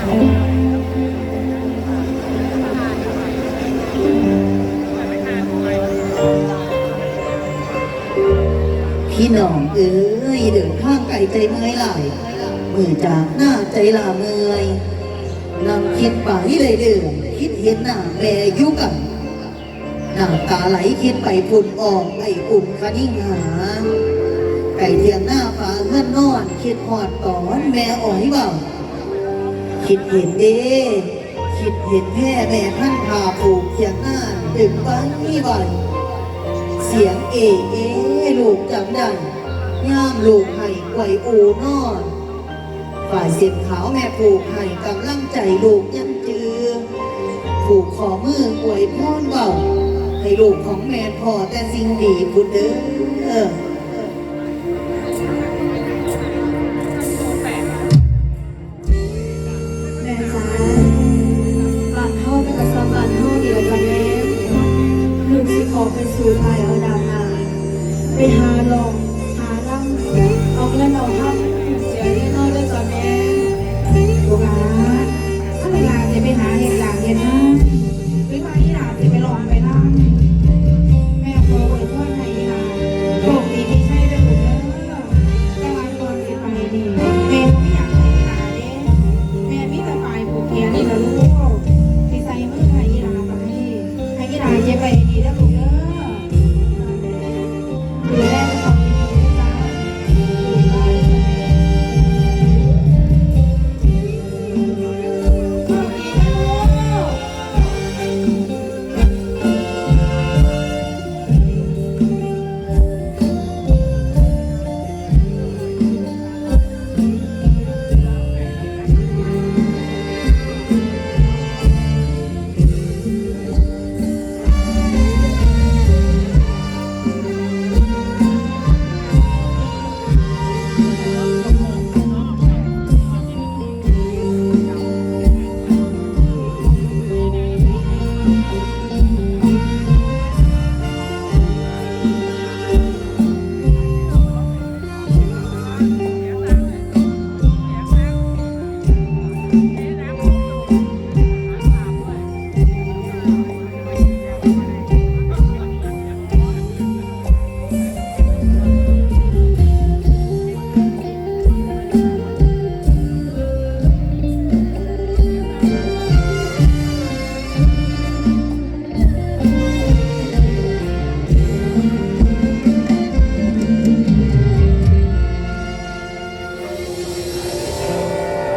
พี่น้องเอ้ยเดินข้างไกลใจเมื่อยหลายมือจากหน้าใจลาเมื่อยนำคิดไปเลยเดิมคิดเห็นหน้าแม่ยุกันหน้ำตาไหลคิดไปปุ่นออกไปอุ่มคนิ่งหา ไก่เทียงหน้าฟ้าเงื่อนนอน คิดหอดตอนแม่อ่อยเบา คิดเห็นเด้คิดเห็นแม่แม่ท่านพาผูกเทียงหน้าดึงไว้ใบเสียงเอเอลูกจำได้ย่ามลูกให้ไกวอูนอนฝ่ายเสียงขาวแม่ผูกให้กำลังใจลูกยังจือผูกขอมืออวยพรเบาให้ลูกของแม่พอแต่สิ่งดีบุญเด้อ สิขอไปสู่ภายเอาดาวนาไปหาลอง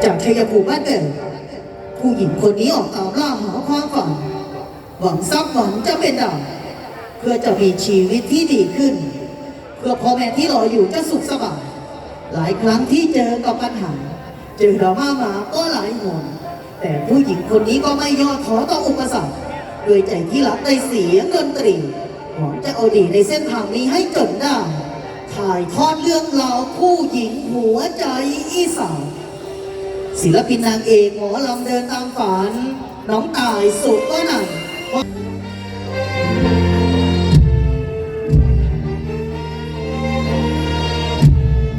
จากชัยภูมิบ้านเดิมผู้หญิงคนนี้ออกตามล่าหาความฝันหวังทรัพย์หวังจะเป็นดาวเพื่อจะมีชีวิตที่ดีขึ้น เพื่อพ่อแม่ที่รออยู่จะสุขสบายหลายครั้งที่เจอกับปัญหา เจอดราม่ามาก็หลายหนแต่ผู้หญิงคนนี้ก็ไม่ย่อท้อต่ออุปสรรคด้วยใจที่รักในเสียงดนตรีหวังจะเอาดีในเส้นทางนี้ให้จบได้ถ่ายทอดเรื่องราวผู้หญิงหัวใจอีสาน ศิลปินนางเอกหมอลำเดินตามฝัน น้องตายสุดก็หนัง